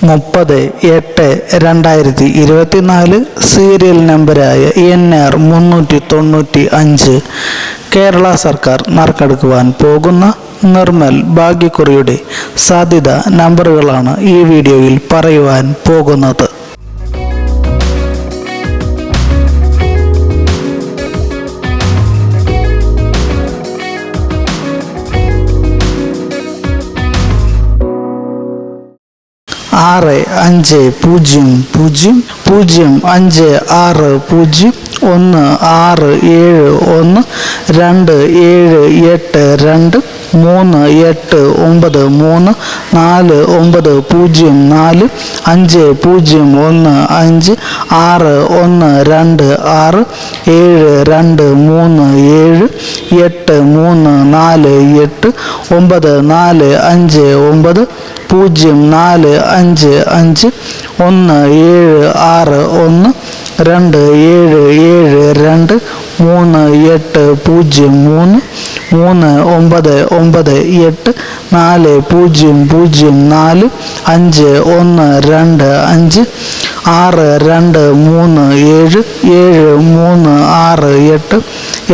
മുപ്പത് എട്ട് രണ്ടായിരത്തി ഇരുപത്തിനാല് സീരിയൽ നമ്പരായ എൻ ആർ മുന്നൂറ്റി തൊണ്ണൂറ്റി അഞ്ച് കേരള സർക്കാർ നറുക്കെടുക്കുവാൻ പോകുന്ന നിർമ്മൽ ഭാഗ്യക്കുറിയുടെ സാധ്യത നമ്പറുകളാണ് ഈ വീഡിയോയിൽ പറയുവാൻ പോകുന്നത്. ആറ് അഞ്ച് പൂജ്യം പൂജ്യം പൂജ്യം അഞ്ച് ആറ് പൂജ്യം ഒന്ന് ആറ് ഏഴ് ഒന്ന് രണ്ട് ഏഴ് എട്ട് രണ്ട് മൂന്ന് എട്ട് ഒമ്പത് മൂന്ന് നാല് ഒമ്പത് പൂജ്യം നാല് അഞ്ച് പൂജ്യം ഒന്ന് അഞ്ച് ആറ് ഒന്ന് രണ്ട് ആറ് ഏഴ് രണ്ട് മൂന്ന് ഏഴ് എട്ട് മൂന്ന് നാല് എട്ട് ഒമ്പത് നാല് അഞ്ച് ഒമ്പത് പൂജ്യം നാല് അഞ്ച് അഞ്ച് ഒന്ന് ഏഴ് ആറ് ഒന്ന് രണ്ട് ഏഴ് ഏഴ് രണ്ട് മൂന്ന് എട്ട് പൂജ്യം മൂന്ന് മൂന്ന് ഒമ്പത് ഒമ്പത് എട്ട് നാല് പൂജ്യം പൂജ്യം നാല് അഞ്ച് ഒന്ന് രണ്ട് അഞ്ച് ആറ് രണ്ട് മൂന്ന് ഏഴ് ഏഴ് മൂന്ന് ആറ് എട്ട്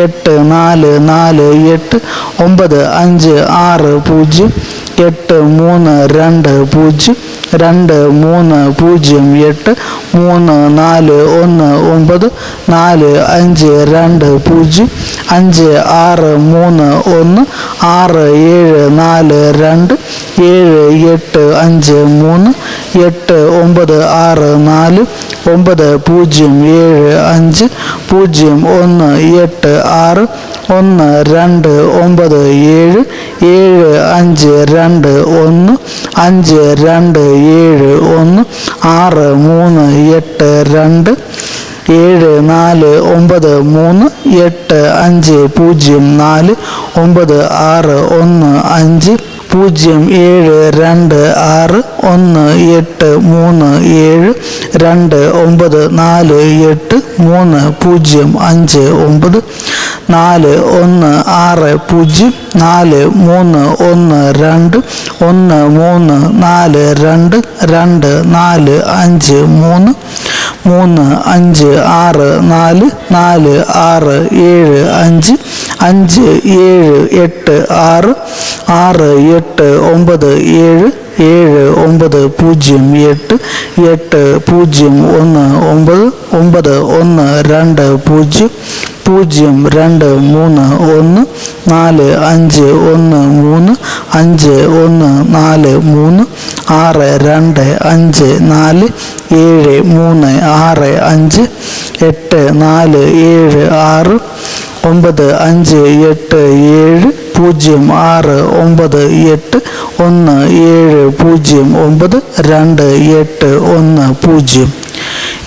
എട്ട് നാല് നാല് എട്ട് ഒമ്പത് അഞ്ച് ആറ് പൂജ്യം എട്ട് മൂന്ന് രണ്ട് പൂജ്യം രണ്ട് മൂന്ന് പൂജ്യം എട്ട് മൂന്ന് നാല് ഒന്ന് ഒമ്പത് നാല് അഞ്ച് രണ്ട് പൂജ്യം അഞ്ച് ആറ് മൂന്ന് ഒന്ന് ആറ് ഏഴ് നാല് രണ്ട് ഏഴ് എട്ട് അഞ്ച് മൂന്ന് എട്ട് ഒമ്പത് ആറ് നാല് ഒമ്പത് പൂജ്യം ഏഴ് അഞ്ച് പൂജ്യം ഒന്ന് എട്ട് ആറ് ഒന്ന് രണ്ട് ഒമ്പത് ഏഴ് ഏഴ് അഞ്ച് രണ്ട് ഒന്ന് അഞ്ച് രണ്ട് ഏഴ് ഒന്ന് ആറ് മൂന്ന് എട്ട് രണ്ട് ഏഴ് നാല് ഒമ്പത് മൂന്ന് എട്ട് അഞ്ച് പൂജ്യം നാല് ഒമ്പത് ആറ് ഒന്ന് അഞ്ച് പൂജ്യം ഏഴ് രണ്ട് ആറ് ഒന്ന് എട്ട് മൂന്ന് ഏഴ് രണ്ട് ഒമ്പത് നാല് എട്ട് മൂന്ന് പൂജ്യം അഞ്ച് ഒമ്പത് നാല് ഒന്ന് ആറ് പൂജ്യം നാല് മൂന്ന് ഒന്ന് രണ്ട് ഒന്ന് മൂന്ന് നാല് രണ്ട് രണ്ട് നാല് അഞ്ച് മൂന്ന് മൂന്ന് അഞ്ച് ആറ് നാല് നാല് ആറ് ഏഴ് അഞ്ച് അഞ്ച് ഏഴ് എട്ട് ആറ് ആറ് എട്ട് ഒമ്പത് ഏഴ് ഏഴ് ഒമ്പത് പൂജ്യം എട്ട് എട്ട് പൂജ്യം ഒന്ന് ഒമ്പത് ഒമ്പത് ഒന്ന് രണ്ട് പൂജ്യം പൂജ്യം രണ്ട് മൂന്ന് ഒന്ന് നാല് അഞ്ച് ഒന്ന് മൂന്ന് അഞ്ച് ഒന്ന് നാല് മൂന്ന് ആറ് രണ്ട് അഞ്ച് നാല് ഏഴ് മൂന്ന് ആറ് അഞ്ച് എട്ട് നാല് ഏഴ് ആറ് ഒമ്പത് അഞ്ച് എട്ട് ഏഴ് പൂജ്യം ആറ് ഒമ്പത് എട്ട് ഒന്ന് ഏഴ് പൂജ്യം ഒമ്പത് രണ്ട് എട്ട് ഒന്ന് പൂജ്യം